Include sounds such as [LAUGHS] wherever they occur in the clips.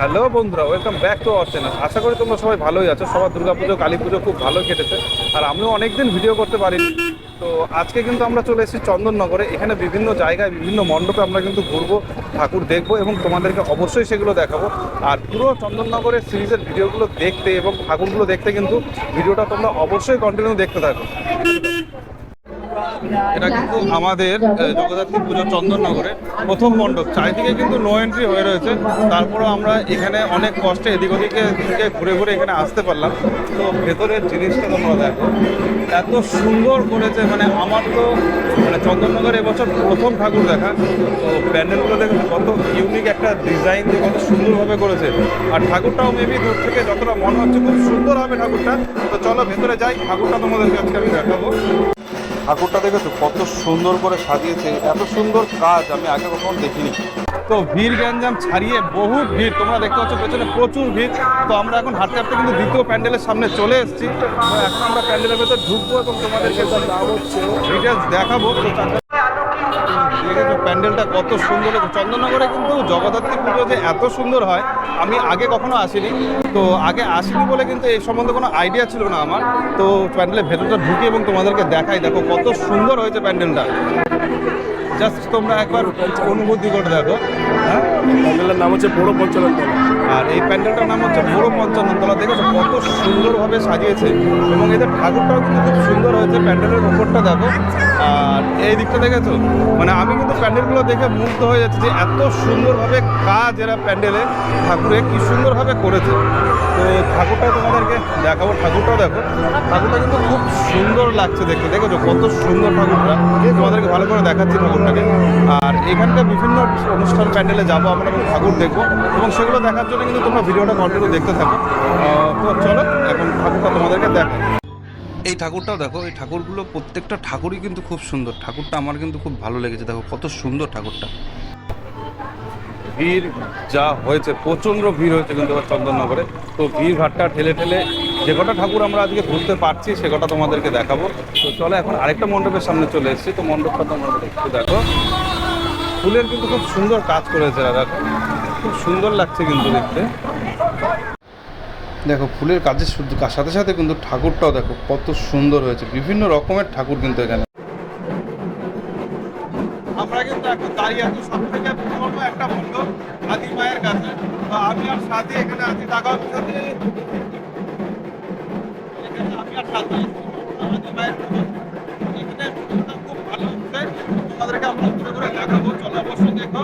Hello বন্ধুরা welcome back to our channel আশা করি তোমরা সবাই ভালোই আছো। সবার দুর্গাপুজো কালী পুজো খুব ভালো কেটেছে। আর আমিও অনেকদিন ভিডিও করতে পারিনি। তো আজকে কিন্তু আমরা চলে এসেছি চন্দননগরে। এখানে বিভিন্ন জায়গায়, বিভিন্ন মণ্ডপে আমরা কিন্তু ঘুরবো, ঠাকুর দেখব এবং তোমাদেরকে অবশ্যই সেগুলো দেখাবো। আর পুরো চন্দননগরের সিরিজের ভিডিওগুলো দেখতে এবং ঠাকুরগুলো দেখতে কিন্তু ভিডিওটা তোমরা অবশ্যই কন্টিনিউ দেখতে থাকো। এটা কিন্তু আমাদের জগদ্ধাত্রী পুজো চন্দননগরে প্রথম মণ্ডপ। চারিদিকে কিন্তু নো এন্ট্রি হয়ে রয়েছে। তারপরে আমরা এখানে অনেক কষ্টে এদিক ওদিকে থেকে ঘুরে ঘুরে এখানে আসতে পারলাম। তো ভেতরের জিনিসটা তোমরা দেখো। এত সুন্দর করেছে মানে আমার তো মানে চন্দননগর এবছর প্রথম ঠাকুর দেখা। তো প্যান্ডেলগুলো দেখো কত ইউনিক একটা ডিজাইন দিয়ে কত সুন্দরভাবে করেছে। আর ঠাকুরটাও মেবি দূর থেকে যতটা মনে হচ্ছে, খুব সুন্দর হবে ঠাকুরটা। তো চলো ভেতরে যাই, ঠাকুরটা তোমাদেরকে আজকে আমি দেখাবো। ঠাকুরটা দেখেছ? কত সুন্দর করে সাজিয়েছে। এত সুন্দর কাজ আমি আগে কখন দেখিনি। তো ভিড় গ্যাঞ্জাম ছাড়িয়ে বহু ভিড়। তোমরা দেখতে পাচ্ছ, পেছনে প্রচুর ভিড়। তো আমরা এখন হাঁটতে হাঁটতে কিন্তু দ্বিতীয় প্যান্ডেলের সামনে চলে এসেছি। এখন আমরা প্যান্ডেলের ভেতর ঢুকবো এবং তোমাদেরকে ডিটেলস দেখাবো। প্যান্ডেলটা কত সুন্দর চন্দননগরে কিন্তু জগদ্ধাত্রী পুজো যে এত সুন্দর হয়, আমি আগে কখনো আসিনি। তো আগে আসিনি বলে কিন্তু এই সম্বন্ধে কোনো আইডিয়া ছিল না আমার। তো প্যান্ডেলের ভেতরটা ঢুকি এবং তোমাদেরকে দেখাই, দেখো কত সুন্দর হয়েছে প্যান্ডেলটা। জাস্ট তোমরা একবার অনুভূতি করে দেখো হ্যাঁ? প্যান্ডেলের নাম হচ্ছে বড় পঞ্চানন তলা আর এই প্যান্ডেলটার নাম হচ্ছে বড় পঞ্চাননতলা দেখেছ কত সুন্দরভাবে সাজিয়েছে। এবং এদের ঠাকুরটাও কিন্তু খুব সুন্দর হয়েছে প্যান্ডেলের উপরটা, দেখো। আর এই দিকটা দেখেছ? মানে আমি কিন্তু প্যান্ডেলগুলো দেখে মুগ্ধ হয়ে যাচ্ছি যে এত সুন্দরভাবে কাজ এরা প্যান্ডেলে ঠাকুরে কি সুন্দরভাবে করেছে। তো ঠাকুরটা তোমাদেরকে দেখাবো। ঠাকুরটাও দেখো। ঠাকুরটা কিন্তু খুব সুন্দর লাগছে দেখতে। দেখেছ কত সুন্দর ঠাকুরটা? তোমাদেরকে ভালো করে দেখাচ্ছি ঠাকুরটাকে। আর এখানকার বিভিন্ন অনুষ্ঠান প্যান্ডেলে যাব আমরা ঠাকুর দেখব। এবং সেগুলো দেখার জন্য কিন্তু তোমরা ভিডিওটা কন্টিনিউ দেখতে থাকো। আহ, তো চলো এখন ঠাকুরটা তোমাদেরকে দেখাই। এই ঠাকুরটাও দেখো এই ঠাকুরগুলো প্রত্যেকটা ঠাকুরই কিন্তু খুব সুন্দর। ঠাকুরটা আমার কিন্তু খুব ভালো লেগেছে দেখো কত সুন্দর ঠাকুরটা। ভিড় যা হয়েছে প্রচণ্ড ভিড় হয়েছে কিন্তু এবার চন্দননগরে। তো ভিড় ভাট্টা ঠেলে ঠেলে যে কটা ঠাকুর আমরা আজকে ঘুরতে পারছি সে কটা তোমাদেরকে দেখাবো। তো চলো এখন আরেকটা মণ্ডপের সামনে চলে এসেছি। তো মণ্ডপটা তোমরা একটু দেখো। ফুলের কিন্তু খুব সুন্দর কাজ করেছে দাদা খুব সুন্দর লাগছে কিন্তু দেখতে। দেখো ফুলের কাজের সাথে সাথে কিন্তু ঠাকুরটাও দেখো কত সুন্দর হয়েছে। বিভিন্ন রকমের ঠাকুর কিন্তু এখানে। আমরা কিন্তু এখন দাঁড়িয়ে আছি সব থেকে পুরনো একটা আদি মায়ের কাছে। তো আমি আর সাথে এখানে আছি টাকা সাথে এখানে আমি আর সাথে আদি মায়ের এখানে খুব ভালো হচ্ছে। তোমাদেরকে আমরা ঘুরে দেখাবো চলো অবশ্যই দেখো।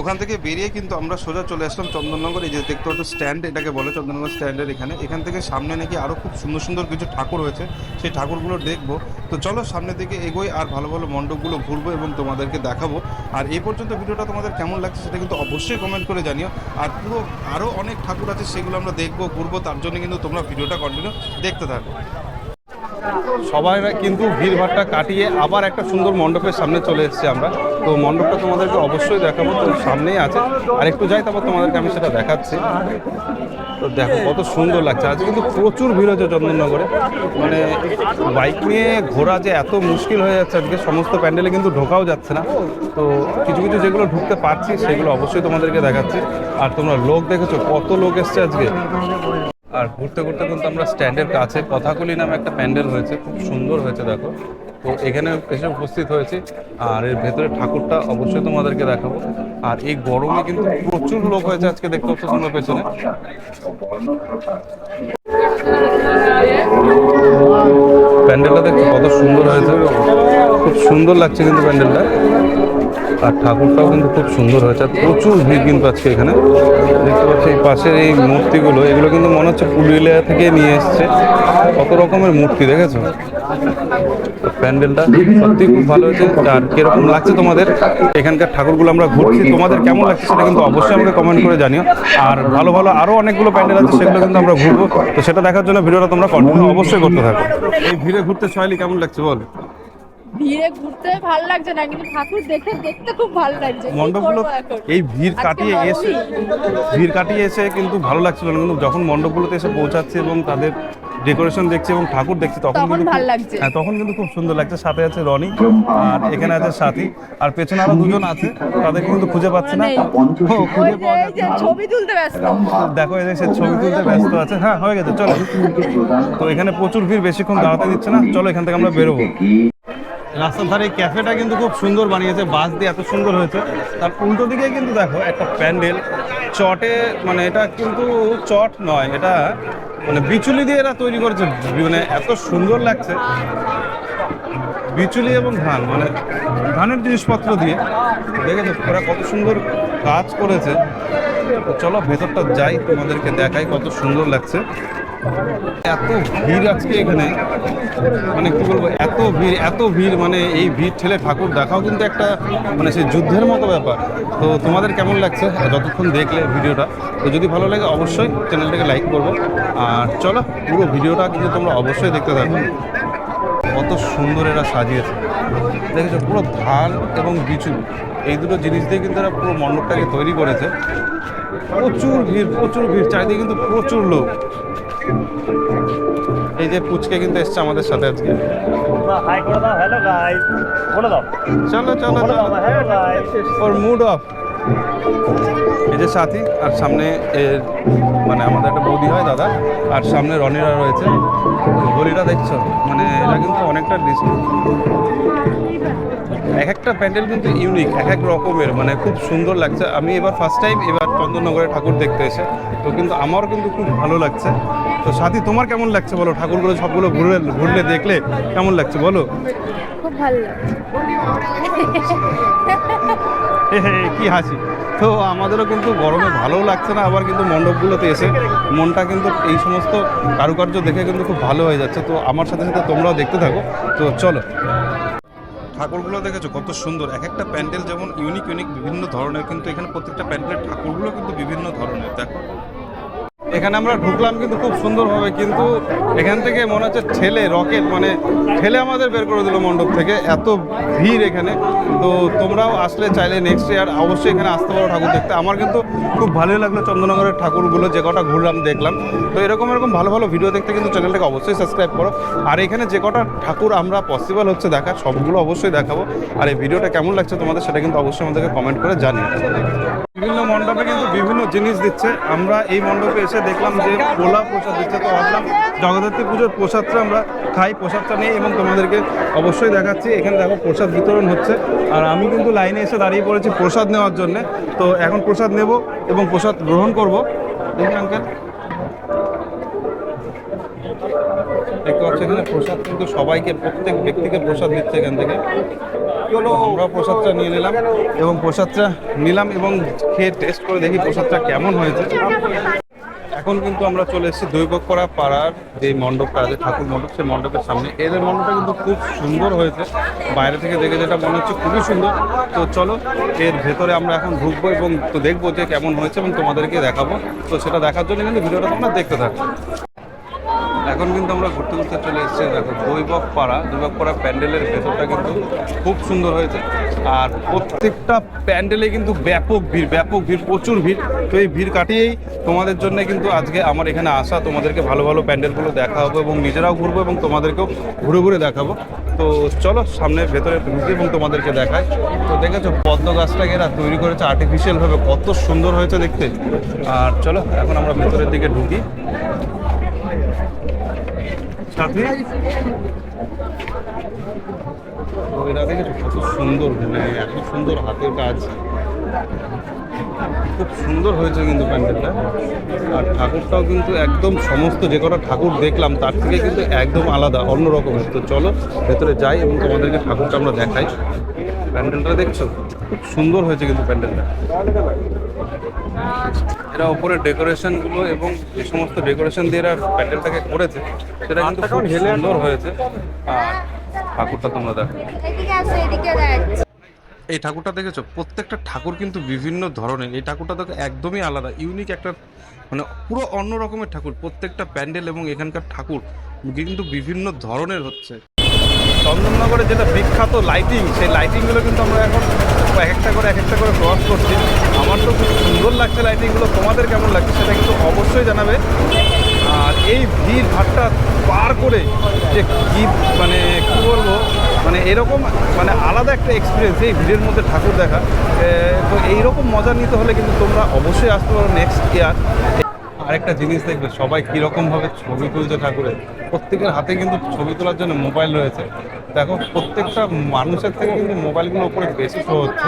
ওখান থেকে বেরিয়ে কিন্তু আমরা সোজা চলে আসলাম চন্দননগর। এই যে দেখতে পাচ্ছ স্ট্যান্ড, এটাকে বলে চন্দননগর স্ট্যান্ডের এখানে। এখান থেকে সামনে নাকি আরও খুব সুন্দর সুন্দর কিছু ঠাকুর হয়েছে সেই ঠাকুরগুলো দেখব। তো চলো সামনের দিকে এগোই আর ভালো ভালো মণ্ডপগুলো ঘুরবো এবং তোমাদেরকে দেখাবো। আর এই পর্যন্ত ভিডিওটা তোমাদের কেমন লাগছে সেটা কিন্তু অবশ্যই কমেন্ট করে জানিও। আর পুরো আরও অনেক ঠাকুর আছে সেগুলো আমরা দেখব, ঘুরবো, তার জন্য কিন্তু তোমরা ভিডিওটা কন্টিনিউ দেখতে থাকো। সবাই কিন্তু ভিড়ভাড়টা কাটিয়ে আবার একটা সুন্দর মণ্ডপের সামনে চলে এসেছি আমরা। তো মণ্ডপটা তোমাদেরকে অবশ্যই দেখাবো, তো সামনেই আছে। আর একটু যাই, তারপর তোমাদেরকে আমি সেটা দেখাচ্ছি। তো দেখো কত সুন্দর লাগছে। আজ কিন্তু প্রচুর ভিড় হচ্ছে চন্দননগরে। মানে বাইক নিয়ে ঘোরা যে এত মুশকিল হয়ে যাচ্ছে আজকে, সমস্ত প্যান্ডেলে কিন্তু ঢোকাও যাচ্ছে না। তো কিছু কিছু যেগুলো ঢুকতে পারছি, সেগুলো অবশ্যই তোমাদেরকে দেখাচ্ছি। আর তোমরা লোক দেখেছ, কত লোক এসছে আজকে? আর ঘুরতে ঘুরতে কিন্তু আমরা স্ট্যান্ডের কাছে কথাকলি নামে একটা প্যান্ডেল হয়েছে, খুব সুন্দর হয়েছে, দেখো। তো এখানে এসে উপস্থিত হয়েছি, আর এর ভেতরে ঠাকুরটা অবশ্যই তোমাদেরকে দেখাবো। আর এই গরমে কিন্তু প্রচুর লোক হয়েছে আজকে, দেখতে পাচ্ছ তোমরা পেছনে। প্যান্ডেলটা দেখতে কত সুন্দর হয়েছে। খুব সুন্দর লাগছে কিন্তু প্যান্ডেলটা। আর ঠাকুরটাও কিন্তু খুব সুন্দর হয়েছে। আর প্রচুর ভিড় কিন্তু আজকে এখানে। এই পাশের এই মূর্তিগুলো, এগুলো কিন্তু মনে হচ্ছে পুরুলিয়া থেকে নিয়ে এসছে। কত রকমের মূর্তি, দেখেছ? প্যান্ডেলটা সত্যি খুব ভালো হয়েছে। আর কীরকম লাগছে তোমাদের? এখানকার ঠাকুরগুলো আমরা ঘুরছি। তোমাদের কেমন লাগছে সেটা কিন্তু অবশ্যই আমাকে কমেন্ট করে জানিও। আর ভালো ভালো আরও অনেকগুলো প্যান্ডেল আছে, সেগুলো কিন্তু আমরা ঘুরবো। তো সেটা দেখার জন্য ভিডিওটা তোমরা কন্টিনিউ অবশ্যই করতে থাকো। এই ভিড়ে ঘুরতে সহালি কেমন লাগছে বল? ভিড়ে ঘুরতে ভালো লাগছে না কিন্তু ঠাকুর দেখে দেখতে খুব ভালো লাগছে। মণ্ডপগুলো এই ভিড় কাটিয়ে এসে ভিড় কাটিয়ে এসে কিন্তু ভালো লাগছিল না কিন্তু যখন মণ্ডপগুলোতে এসে পৌঁছাচ্ছে এবং তাদের ডেকোরেশন দেখছি এবং ঠাকুর দেখছি তখন কিন্তু খুব- লাগছে। হ্যাঁ তখন কিন্তু খুব সুন্দর লাগছে। সাথে আছে রনি আর এখানে আছে সাথী। আর পেছনে আরও দুজন আছে তাদেরকে কিন্তু খুঁজে পাচ্ছে না। ও, খুঁজে পাওয়া যাচ্ছে। ছবি তুলতে ব্যস্ত। দেখো এই যে সে ছবি তুলতে ব্যস্ত আছে। হ্যাঁ হয়ে গেছে চলো। তো এখানে প্রচুর ভিড় বেশিক্ষণ দাঁড়াতে দিচ্ছে না। চলো এখান থেকে আমরা বেরোবো। রাস্তার ধারে ক্যাফেটা কিন্তু খুব সুন্দর বানিয়েছে বাস দিয়ে এত সুন্দর হয়েছে। তার উল্টো দিকে কিন্তু দেখো একটা প্যান্ডেল, চটে মানে এটা কিন্তু চট নয়, এটা মানে বিচুলি দিয়ে এরা তৈরি করেছে মানে এত সুন্দর লাগছে। বিচুলি এবং ধান মানে ধানের জিনিসপত্র দিয়ে। দেখেছ, ওরা কত সুন্দর কাজ করেছে। চলো ভেতরটা যাই, তোমাদেরকে দেখাই কত সুন্দর লাগছে। এত ভিড় আজকে এখানে। মানে কি বলব, এত ভিড় এত ভিড় মানে এই ভিড় ঠেলে ঠাকুর দেখাও কিন্তু একটা মানে সেই যুদ্ধের মতো ব্যাপার। তো তোমাদের কেমন লাগছে? যতক্ষণ দেখলে ভিডিওটা, তো যদি ভালো লাগে অবশ্যই চ্যানেলটাকে লাইক করব। আর চলো, পুরো ভিডিওটা কিন্তু তোমরা অবশ্যই দেখতে থাকো। কত সুন্দর এরা সাজিয়েছে। দেখেছ, পুরো ধান এবং বিচু, এই দুটো জিনিস দিয়ে কিন্তু এরা পুরো মণ্ডপটাকে তৈরি করেছে। প্রচুর ভিড় প্রচুর ভিড়, চারিদিকে কিন্তু প্রচুর লোক। এই যে পুচকে কিন্তু এসছে আমাদের সাথে আজকে। হাই করে দাও হ্যালো গাইস বলে দাও। চলো চলো বলে দাও। চলো হ্যালো গাইস ওর মুড অফ এই যে সাথী আর সামনে এর মানে আমাদের একটা বৌদি হয় দাদা। আর সামনে রনিরা রয়েছে। গলিটা দেখছ? মানে এরা কিন্তু অনেকটা ডিস্টেন্স এক একটা প্যান্ডেল কিন্তু ইউনিক এক এক রকমের। মানে খুব সুন্দর লাগছে। আমি এবার ফার্স্ট টাইম এবার চন্দননগরে ঠাকুর দেখতে এসে তো কিন্তু আমারও কিন্তু খুব ভালো লাগছে। তো সাথী তোমার কেমন লাগছে বলো? ঠাকুরগুলো সবগুলো ঘুরে ঘুরলে দেখলে কেমন লাগছে বলো? খুব ভালো [LAUGHS] কি হাসি। তো আমাদেরও কিন্তু গরমে ভালোও লাগছে না আবার কিন্তু মণ্ডপগুলোতে এসে মনটা কিন্তু এই সমস্ত কারুকার্য দেখে কিন্তু খুব ভালো হয়ে যাচ্ছে। তো আমার সাথে সাথে তোমরাও দেখতে থাকো। তো চলো। ঠাকুরগুলো দেখেছ? কত সুন্দর। এক একটা প্যান্ডেল যেমন ইউনিক ইউনিক বিভিন্ন ধরনের কিন্তু এখানে প্রত্যেকটা প্যান্ডেলের ঠাকুরগুলো কিন্তু বিভিন্ন ধরনের। দেখো। এখানে আমরা ঢুকলাম কিন্তু খুব সুন্দরভাবে, কিন্তু এখান থেকে মনে হচ্ছে ঠেলে, রকেট মানে ঠেলে আমাদের বের করে দিল মণ্ডপ থেকে। এত ভিড় এখানে। তো তোমরাও আসলে চাইলে নেক্সট ইয়ার অবশ্যই এখানে আসতে পারো ঠাকুর দেখতে। আমার কিন্তু খুব ভালোই লাগল চন্দ্রনগরের ঠাকুরগুলো, যে কটা ঘুরলাম, দেখলাম। তো এরকম এরকম ভালো ভালো ভিডিও দেখতে কিন্তু চ্যানেলটাকে অবশ্যই সাবস্ক্রাইব করো। আর এখানে যে কটা ঠাকুর আমরা পসিবল হচ্ছে দেখা সবগুলো অবশ্যই দেখাবো। আর এই ভিডিওটা কেমন লাগছে তোমাদের সেটা কিন্তু অবশ্যই আমাদেরকে কমেন্ট করে জানিও। বিভিন্ন মণ্ডপে কিন্তু বিভিন্ন জিনিস দিচ্ছে। আমরা এই মণ্ডপে এসে দেখলাম যে পোলা প্রসাদ দিচ্ছে। তো ভাবলাম জগদ্ধাত্রী পুজোর প্রসাদটা আমরা খাই, প্রসাদটা নিয়ে এবং তোমাদেরকে অবশ্যই দেখাচ্ছি। এখানে দেখো প্রসাদ বিতরণ হচ্ছে। আর আমি কিন্তু লাইনে এসে দাঁড়িয়ে পড়েছি প্রসাদ নেওয়ার জন্য। তো এখন প্রসাদ নেব এবং প্রসাদ গ্রহণ করব। দেখুন আঙ্কেল। দেখতে পাচ্ছি এখানে প্রসাদ কিন্তু সবাইকে, প্রত্যেক ব্যক্তিকে প্রসাদ দিচ্ছে এখান থেকে। চলো আমরা প্রসাদটা নিয়ে নিলাম এবং প্রসাদটা নিলাম এবং খেয়ে টেস্ট করে দেখি প্রসাদটা কেমন হয়েছে। এখন কিন্তু আমরা চলে এসেছি দৈবকরা পাড়ার যে মণ্ডপটা আছে, ঠাকুর মণ্ডপ, সেই মণ্ডপের সামনে। এদের মণ্ডপটা কিন্তু খুব সুন্দর হয়েছে। বাইরে থেকে দেখে যেটা মনে হচ্ছে খুবই সুন্দর। তো চলো, এর ভেতরে আমরা এখন ঢুকবো এবং তো দেখব যে কেমন হয়েছে এবং তোমাদেরকে দেখাবো। তো সেটা দেখার জন্য কিন্তু ভিডিওটা তোমরা দেখতে থাকো। এখন কিন্তু আমরা ঘুরতে ঘুরতে চলে এসেছি, দেখো দৈবক পাড়া দৈবক পাড়া প্যান্ডেলের ভেতরটা কিন্তু খুব সুন্দর হয়েছে। আর প্রত্যেকটা প্যান্ডেলে কিন্তু ব্যাপক ভিড় ব্যাপক ভিড়, প্রচুর ভিড়। তো এই ভিড় কাটিয়েই তোমাদের জন্য কিন্তু আজকে আমার এখানে আসা, তোমাদেরকে ভালো ভালো প্যান্ডেলগুলো দেখা দেখাবো এবং নিজেরাও ঘুরবো এবং তোমাদেরকেও ঘুরে ঘুরে দেখাবো। তো চলো, সামনে ভেতরে ঢুকি এবং তোমাদেরকে দেখাই। তো দেখেছ, পদ্ম গাছটাকে এরা তৈরি করেছে আর্টিফিশিয়ালভাবে কত সুন্দর হয়েছে দেখতে। আর চলো, এখন আমরা ভেতরের দিকে ঢুকি। সাথে? এরা দেখেছ কত সুন্দর মানে এত সুন্দর হাতের কাজ। খুব সুন্দর হয়েছে কিন্তু প্যান্ডেলটা। আর ঠাকুরটাও কিন্তু একদম সমস্ত যে কটা ঠাকুর দেখলাম, তার থেকে কিন্তু একদম আলাদা অন্য রকমের তো চলো, ভেতরে যাই এবং তোমাদেরকে ঠাকুরটা আমরা দেখাই। প্যান্ডেলটা দেখছ? খুব সুন্দর হয়েছে কিন্তু প্যান্ডেলটা। এরা ওপরে ডেকোরেশনগুলো এবং যে সমস্ত ডেকোরেশন দিয়ে এরা প্যান্ডেলটাকে করেছে সেটা কিন্তু খুব সুন্দর হয়েছে। আর ঠাকুরটা তোমরা দেখো। এদিকে আসো এদিকে দেখ এই ঠাকুরটা দেখেছ? প্রত্যেকটা ঠাকুর কিন্তু বিভিন্ন ধরনের। এই ঠাকুরটা দেখো একদমই আলাদা ইউনিক একটা মানে পুরো অন্য রকমের ঠাকুর। প্রত্যেকটা প্যান্ডেল এবং এখানকার ঠাকুর কিন্তু বিভিন্ন ধরনের হচ্ছে। চন্দননগরে যেটা বিখ্যাত লাইটিং সেই লাইটিংগুলো কিন্তু আমরা এখন এক একটা করে, এক একটা করে ক্রস করছি। আমার তো খুব সুন্দর লাগছে লাইটিংগুলো তোমাদের কেমন লাগছে সেটা কিন্তু অবশ্যই জানাবে। আর এই ভিড় ভাট্টা পার করে যে কী মানে কী বলব মানে এরকম মানে আলাদা একটা এক্সপিরিয়েন্স এই ভিড়ের মধ্যে ঠাকুর দেখা। তো এইরকম মজা নিতে হলে কিন্তু তোমরা অবশ্যই আসতে পারো নেক্সট ইয়ার আরেকটা জিনিস দেখবে, সবাই কীরকমভাবে ছবি তুলছে ঠাকুরের। প্রত্যেকের হাতে কিন্তু ছবি তোলার জন্য মোবাইল রয়েছে। দেখো, প্রত্যেকটা মানুষের থেকে কিন্তু মোবাইলগুলোর উপরে বেশি শো হচ্ছে।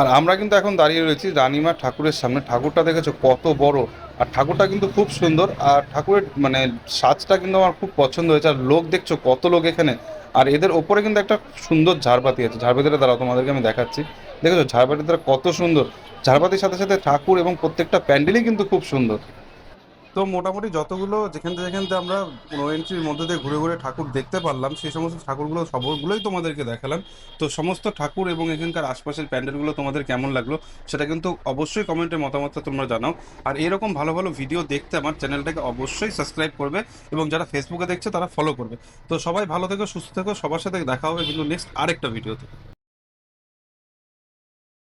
আর আমরা কিন্তু এখন দাঁড়িয়ে রয়েছি রানীমা ঠাকুরের সামনে। ঠাকুরটা দেখেছ কত বড়। আর ঠাকুরটা কিন্তু খুব সুন্দর। আর ঠাকুরের মানে সাজটা কিন্তু আমার খুব পছন্দ হয়েছে। আর লোক দেখছ কত লোক এখানে। আর এদের ওপরে কিন্তু একটা সুন্দর ঝাড়বাতি আছে। ঝাড়বাতিটা দ্বারা তোমাদেরকে আমি দেখাচ্ছি। দেখেছ ঝাড়বাতির দ্বারা কত সুন্দর। ঝাড়বাতির সাথে সাথে ঠাকুর এবং প্রত্যেকটা প্যান্ডেলই কিন্তু খুব সুন্দর। তো মোটামুটি যতগুলো যেখান থেকে যেখান থেকে আমরা নো এন্ট্রির মধ্যে দিয়ে ঘুরে ঘুরে ঠাকুর দেখতে পারলাম, সেই সমস্ত ঠাকুরগুলো সবগুলোই তোমাদেরকে দেখালাম। তো সমস্ত ঠাকুর এবং এখানকার আশপাশের প্যান্ডেলগুলো তোমাদের কেমন লাগল, সেটা কিন্তু অবশ্যই কমেন্টে মতামতটা তোমরা জানাও। আর এরকম ভালো ভালো ভিডিও দেখতে আমার চ্যানেলটাকে অবশ্যই সাবস্ক্রাইব করবে এবং যারা ফেসবুকে দেখছে তারা ফলো করবে। তো সবাই ভালো থেকো, সুস্থ থেকো, সবার সাথে দেখা হবে কিন্তু নেক্সট আরেকটা ভিডিওতে